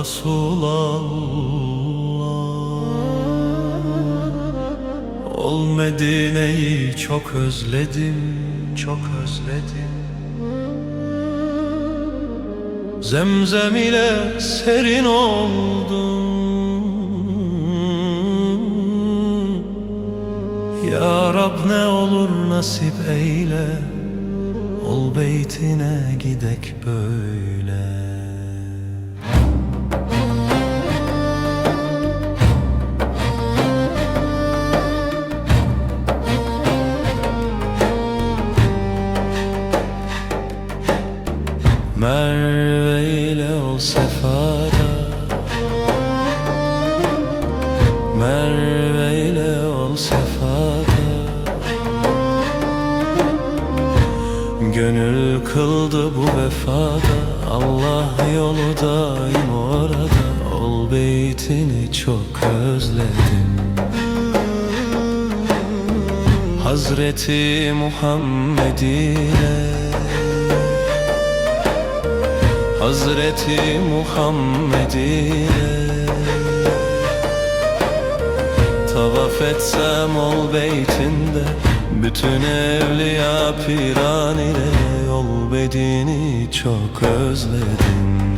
Resulallah. Ol Medine'yi çok özledim Çok özledim. Zemzem ile serin oldum. Ya Rab ne olur nasip eyle Ol beytine gidek böyle Merve ile ol sefada. Merve ile ol sefada. Gönül kıldı bu vefada. Allah yolu daim orada. Ol beytini çok özledim. Hazreti Muhammed ile Hazreti Muhammed ile Tavaf etsem ol beytinde Bütün evliya piran ile Yol bedini çok özledim